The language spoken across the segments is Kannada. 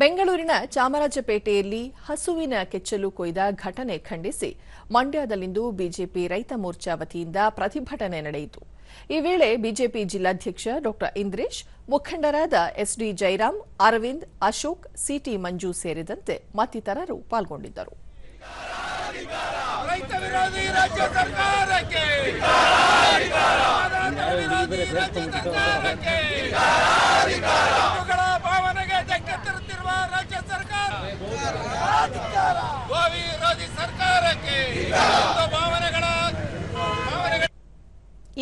ಬೆಂಗಳೂರಿನ ಚಾಮರಾಜಪೇಟೆಯಲ್ಲಿ ಹಸುವಿನ ಕೆಚ್ಚಲು ಕೊಯ್ದ ಘಟನೆ ಖಂಡಿಸಿ. ಮಂಡ್ಯದಲ್ಲಿಂದು ಬಿಜೆಪಿ ರೈತ ಮೋರ್ಚಾ ವತಿಯಿಂದ ಪ್ರತಿಭಟನೆ ನಡೆಯಿತು. ಈ ವೇಳೆ ಬಿಜೆಪಿ ಜಿಲ್ಲಾಧ್ಯಕ್ಷ ಡಾ ಇಂದ್ರೇಶ್, ಮುಖಂಡರಾದ S D Jairam, Arvind, Ashok, C T Manju ಸೇರಿದಂತೆ ಮತ್ತಿತರರು ಪಾಲ್ಗೊಂಡಿದ್ದರು.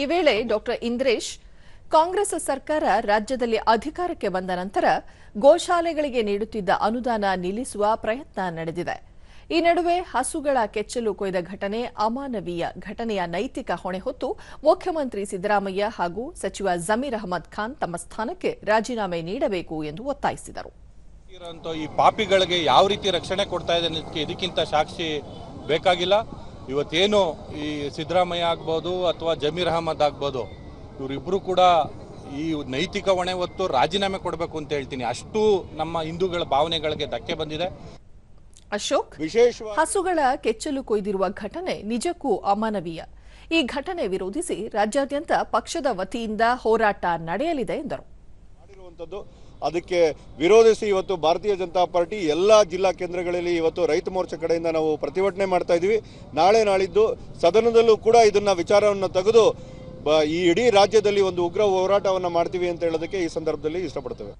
ಈ ವೇಳೆ ಡಾ ಇಂದ್ರೇಶ್, ಕಾಂಗ್ರೆಸ್ ಸರ್ಕಾರ ರಾಜ್ಯದಲ್ಲಿ ಅಧಿಕಾರಕ್ಕೆ ಬಂದ ನಂತರ ಗೋಶಾಲೆಗಳಿಗೆ ನೀಡುತ್ತಿದ್ದ ಅನುದಾನ ನಿಲ್ಲಿಸುವ ಪ್ರಯತ್ನ ನಡೆದಿದೆ. ಈ ನಡುವೆ ಹಸುಗಳ ಕೆಚ್ಚಲು ಕೊಯ್ದ ಘಟನೆ ಅಮಾನವೀಯ ಘಟನೆಯ ನೈತಿಕ ಹೊಣೆ ಹೊತ್ತು ಮುಖ್ಯಮಂತ್ರಿ ಸಿದ್ದರಾಮಯ್ಯ ಹಾಗೂ ಸಚಿವ ಜಮೀರ್ ಅಹಮದ್ ಖಾನ್ ತಮ್ಮ ಸ್ಥಾನಕ್ಕೆ ರಾಜೀನಾಮೆ ನೀಡಬೇಕು ಎಂದು ಒತ್ತಾಯಿಸಿದರು. ಈ ಪಾಪಿಗಳಿಗೆ ಯಾವ ರೀತಿ ರಕ್ಷಣೆ ಕೊಡ್ತಾ ಇದೆ ಇದಕ್ಕಿಂತ ಸಾಕ್ಷಿ ಬೇಕಾಗಿಲ್ಲ. ಇವತ್ತೇನು ಈ ಸಿದ್ದರಾಮಯ್ಯ ಆಗ್ಬೋದು ಅಥವಾ ಜಮೀರ್ ಅಹಮದ್ ಆಗ್ಬೋದು ಇವರಿಬ್ಬರು ಕೂಡ ಈ ನೈತಿಕ ಹೊಣೆ ಹೊತ್ತು ರಾಜೀನಾಮೆ ಕೊಡಬೇಕು ಅಂತ ಹೇಳ್ತೀನಿ. ಅಷ್ಟು ನಮ್ಮ ಹಿಂದೂಗಳ ಭಾವನೆಗಳಿಗೆ ಧಕ್ಕೆ ಬಂದಿದೆ. ಅಶೋಕ್ ವಿಶೇಷ ಹಸುಗಳ ಕೆಚ್ಚಲು ಕೊಯ್ದಿರುವ ಘಟನೆ ನಿಜಕ್ಕೂ ಅಮಾನವೀಯ. ಈ ಘಟನೆ ವಿರೋಧಿಸಿ ರಾಜ್ಯಾದ್ಯಂತ ಪಕ್ಷದ ವತಿಯಿಂದ ಹೋರಾಟ ನಡೆಯಲಿದೆ ಎಂದರು. ಮಾಡಿರುವಂಥದ್ದು ಅದಕ್ಕೆ ವಿರೋಧಿಸಿ ಇವತ್ತು ಭಾರತೀಯ ಜನತಾ ಪಾರ್ಟಿ ಎಲ್ಲ ಜಿಲ್ಲಾ ಕೇಂದ್ರಗಳಲ್ಲಿ ಇವತ್ತು ರೈತ ಮೋರ್ಚಾ ಕಡೆಯಿಂದ ನಾವು ಪ್ರತಿಭಟನೆ ಮಾಡ್ತಾ ಇದ್ದೀವಿ. ನಾಳೆ ನಾಳಿದ್ದು ಸದನದಲ್ಲೂ ಕೂಡ ಇದನ್ನ ವಿಚಾರವನ್ನು ತೆಗೆದು ಈ ಇಡೀ ರಾಜ್ಯದಲ್ಲಿ ಒಂದು ಉಗ್ರ ಹೋರಾಟವನ್ನು ಮಾಡ್ತೀವಿ ಅಂತ ಹೇಳೋದಕ್ಕೆ ಈ ಸಂದರ್ಭದಲ್ಲಿ ಇಷ್ಟಪಡ್ತೇವೆ.